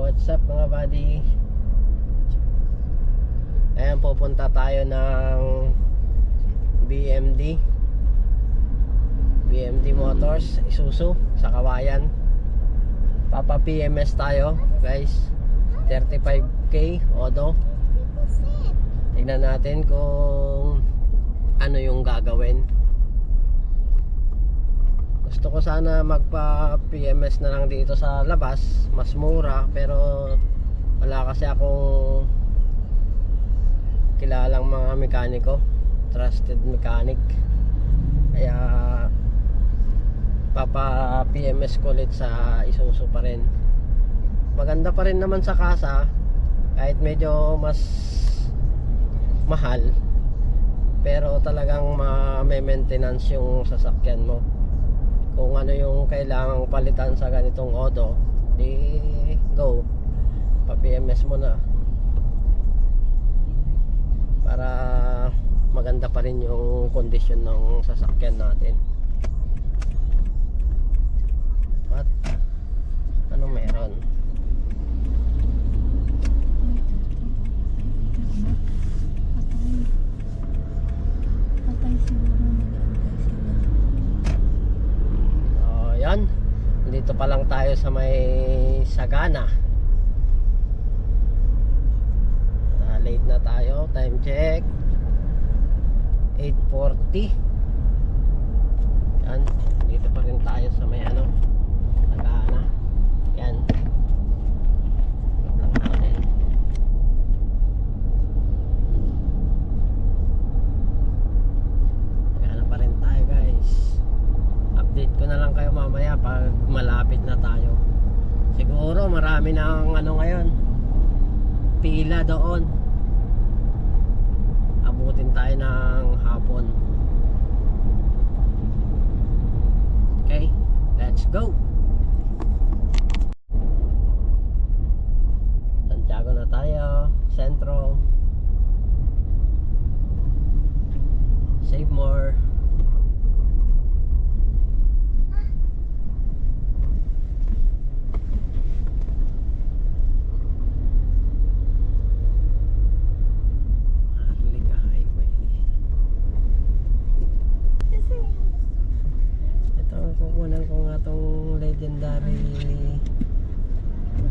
what's up mga buddy? Ayan, pupunta tayo ng BMD BMD Motors, Isuzu, sa Kawayan. Papa PMS tayo guys. 35k Odo. Tignan natin kung ano yung gagawin gusto ko sana magpa PMS na lang dito sa labas. Mas mura pero wala kasi akong kilalang mga mekaniko. Trusted mechanic. Kaya papa PMS ko ulit sa Isuzu pa rin. Maganda pa rin naman sa kasa kahit medyo mas mahal. Pero talagang ma-maintenance yung sasakyan mo kung ano yung kailangang palitan sa ganitong auto di go. Pa PMS mo na. Para maganda pa rin yung condition ng sasakyan natin. What ano meron Patay siguro nag-antay sila. so yan dito pa lang tayo sa may Sagana. Ah, late na tayo. Time check. 8.40 yan. Dito pa rin tayo sa may ano go tong legendary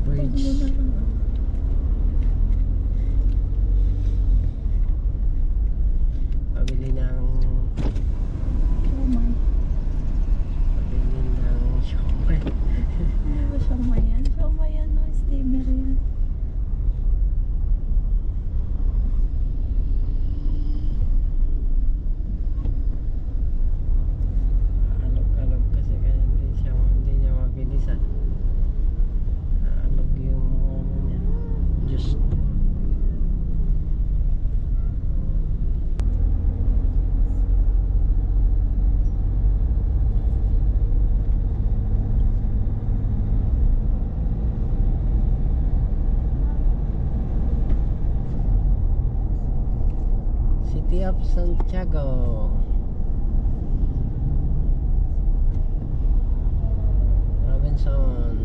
bridge City of Santiago. Robinson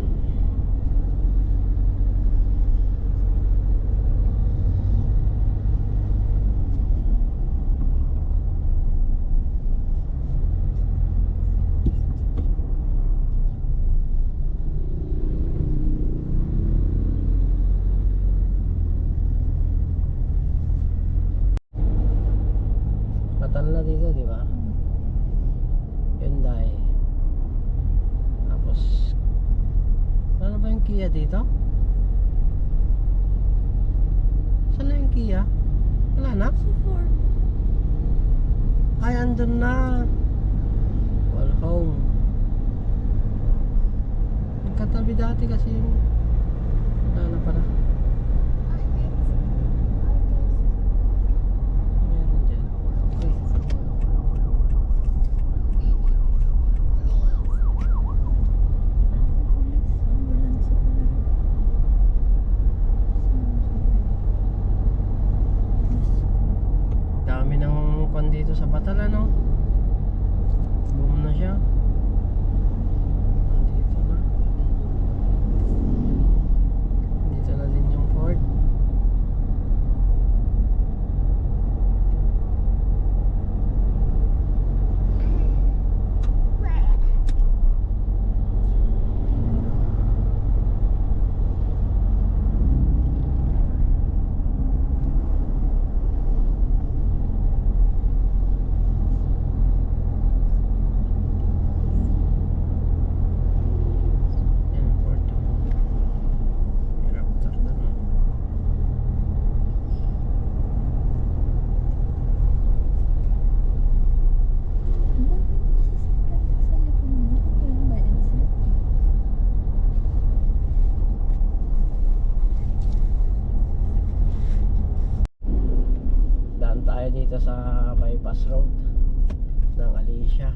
na. Wall home. Nagkatabi dati kasi. Wala na pala. Dami ng kwan dito sa Batal, ano? Boom na dito sa bypass road ng Alicia.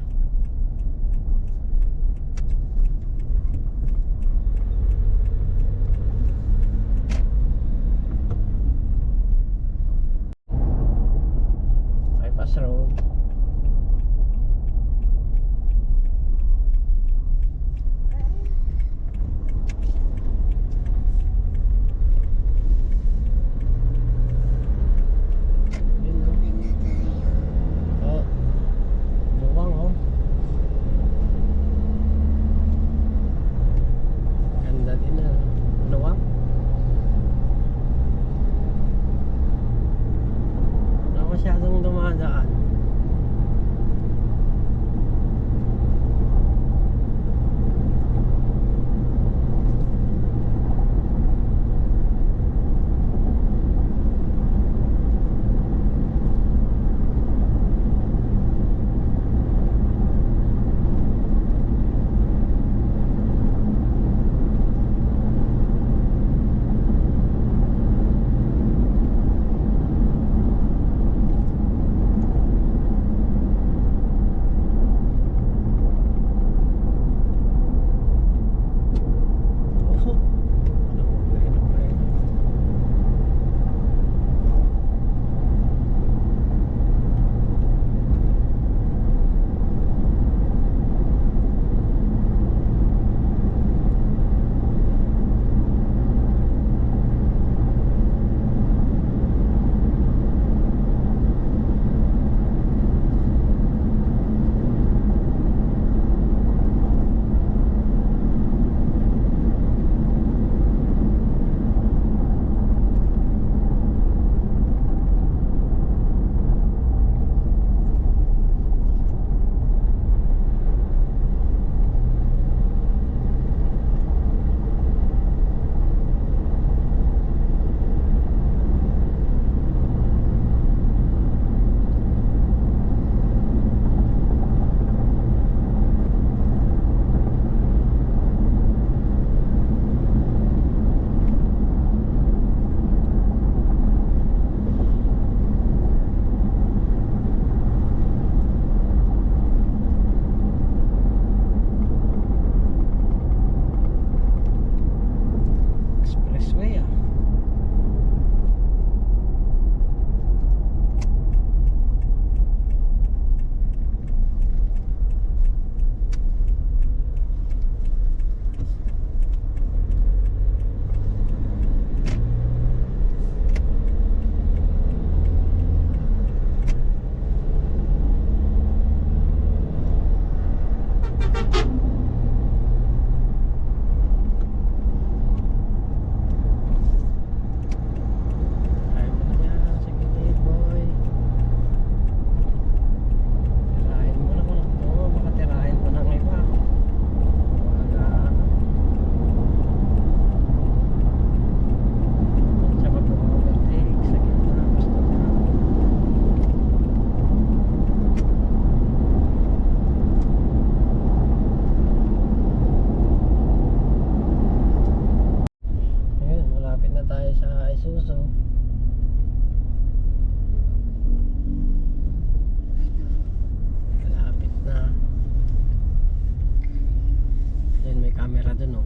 camera dun, oh.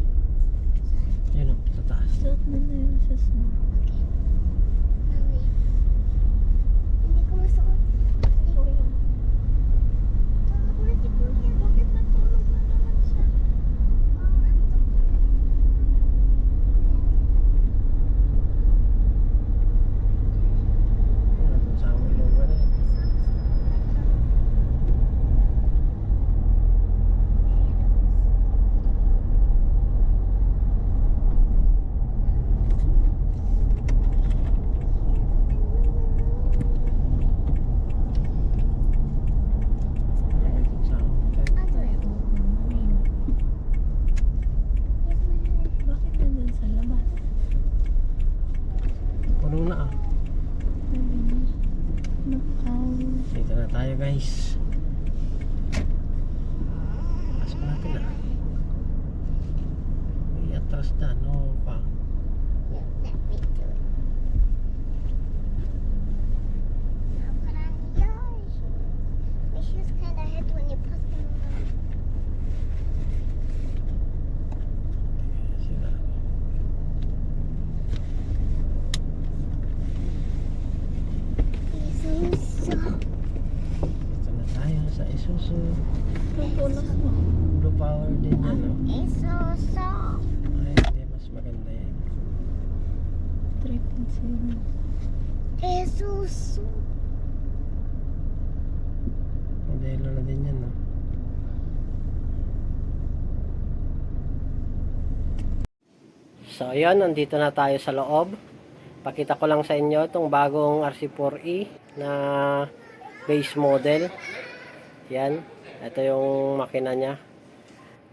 Yun, oh, sa taas. Suot mo na yung sas mo. Hindi ko masuot. dito na tayo guys. Pasok natin ah. na i-atras na no? Pa. Mo. Blue power din yan, no? Isuso. Ay, hindi. Mas maganda yan. 3.0. Isuso. Modelo na din yan, no? So, ayan. Nandito na tayo sa loob. Pakita ko lang sa inyo itong bagong RC4E na base model. Yan. Ito yung makina niya.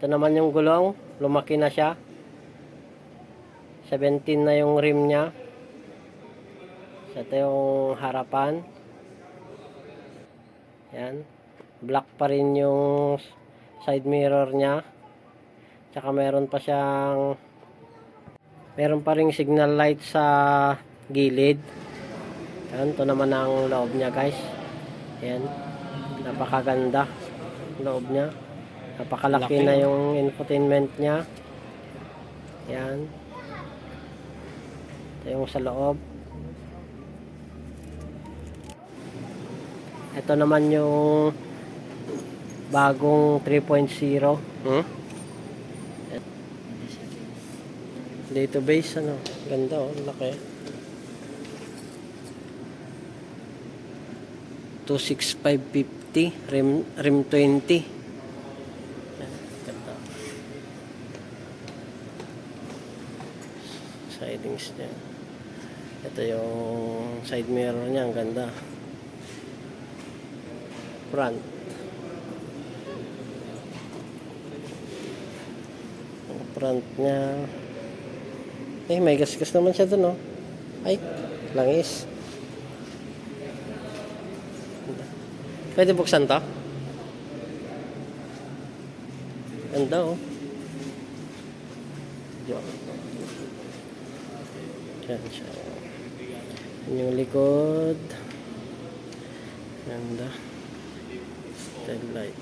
Ito naman yung gulong. Lumaki na siya. 17 na yung rim niya. So, ito yung harapan. Yan. Black pa rin yung side mirror niya. Tsaka meron pa siyang meron pa ring signal light sa gilid. Yan, ito naman ang loob niya guys. Yan. Napakaganda loob niya. Napakalaki na yung infotainment niya. Yan. Ito yung sa loob. Ito naman yung bagong 3.0. Hmm? Database ano, ganda oh, laki. 26550 rim rim 20. Yan, Ganda. Sidings niya. Ito yung side mirror niya, ang ganda. Front. Ang front niya. Eh, may gasgas naman siya dun, oh. Ay, langis. Pwede buksan to? Ganda, oh. Yan siya. Yan yung likod. Ganda. Tail light.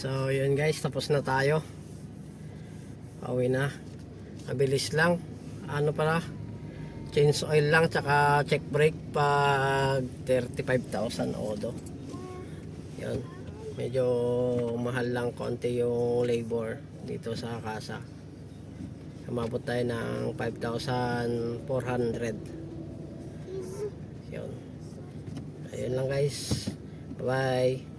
So, yun guys, tapos na tayo. Pauwi na. Mabilis lang. Ano pala? Change oil lang, tsaka check brake pag 35,000 odo. Yun. Medyo mahal lang konti yung labor dito sa kasa. Umabot tayo ng 5,400. Yun. Ayun lang guys. Bye-bye.